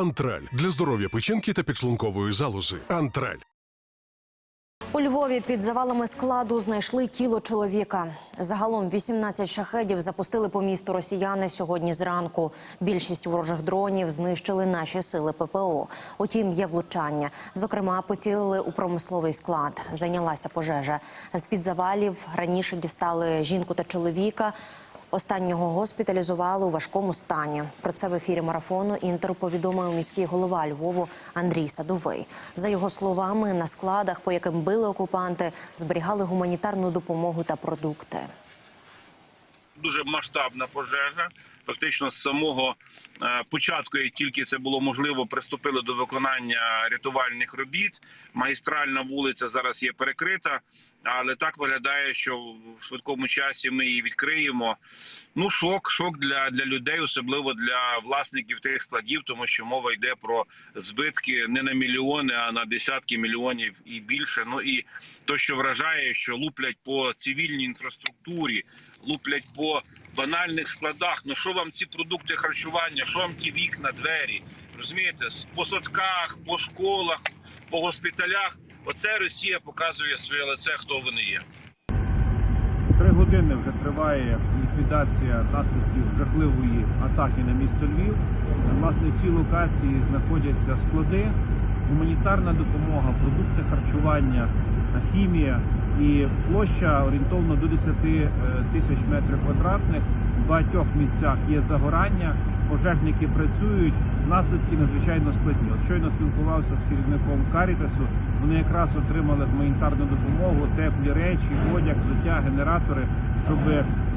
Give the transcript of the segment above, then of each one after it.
Антраль для здоров'я печінки та підшлункової залози. Антраль. У Львові під завалами складу знайшли тіло чоловіка. Загалом 18 шахедів запустили по місту росіяни сьогодні зранку. Більшість ворожих дронів знищили наші сили ППО. Утім, є влучання. Зокрема, поцілили у промисловий склад. Зайнялася пожежа. З під завалів раніше дістали жінку та чоловіка. Останнього госпіталізували у важкому стані. Про це в ефірі марафону інтер повідомив міський голова Львову Андрій Садовий. За його словами, на складах, по яким били окупанти, зберігали гуманітарну допомогу та продукти. дуже масштабна пожежа. Фактично з самого е, початку, як тільки це було можливо, приступили до виконання рятувальних робіт. Магістральна вулиця зараз є перекрита, але так виглядає, що в швидкому часі ми її відкриємо. Ну, шок, шок для, для людей, особливо для власників тих складів, тому що мова йде про збитки не на мільйони, а на десятки мільйонів і більше. Ну і то, що вражає, що луплять по цивільній інфраструктурі, луплять по банальних складах. Ну що вам ці продукти харчування? Що вам ті вікна, двері? Розумієте, по садках, по школах, по госпіталях. Оце Росія показує своє лице, хто вони є. Три години вже триває ліквідація наслідків жахливої атаки на місто Львів. Власне, в цій локації знаходяться склади, гуманітарна допомога, продукти харчування, хімія і площа орієнтовно до 10 е, тисяч метрів квадратних. В багатьох місцях є загорання, пожежники працюють, наслідки надзвичайно складні. От щойно спілкувався з керівником Карітасу. Вони якраз отримали гуманітарну допомогу, теплі речі, одяг, взуття, генератори, щоб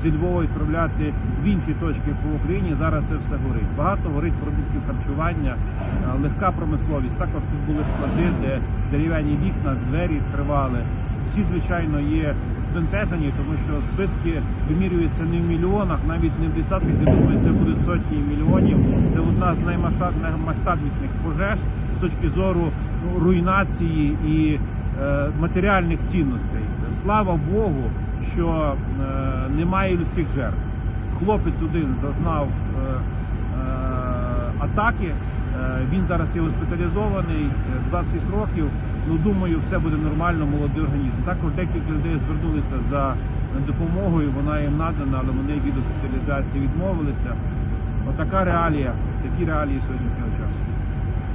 зі Львова відправляти в інші точки по Україні. Зараз це все горить. Багато горить продуктів харчування, е, легка промисловість. Також тут були склади, де дерев'яні вікна, двері тривали. Всі, звичайно, є збентежені, тому що збитки вимірюються не в мільйонах, навіть не в десятках, я думаю, це будуть сотні мільйонів. Це одна з наймасштаб- наймасштабніших пожеж з точки зору ну, руйнації і е, матеріальних цінностей. Слава Богу, що е, немає людських жертв. Хлопець один зазнав е, атаки. Е, Він зараз є госпіталізований, е, 20 років. Ну думаю, все буде нормально, молодий організм. Також декілька людей звернулися за допомогою. Вона їм надана, але вони від госпіталізації відмовилися. Отака реалія, такі реалії сьогодні.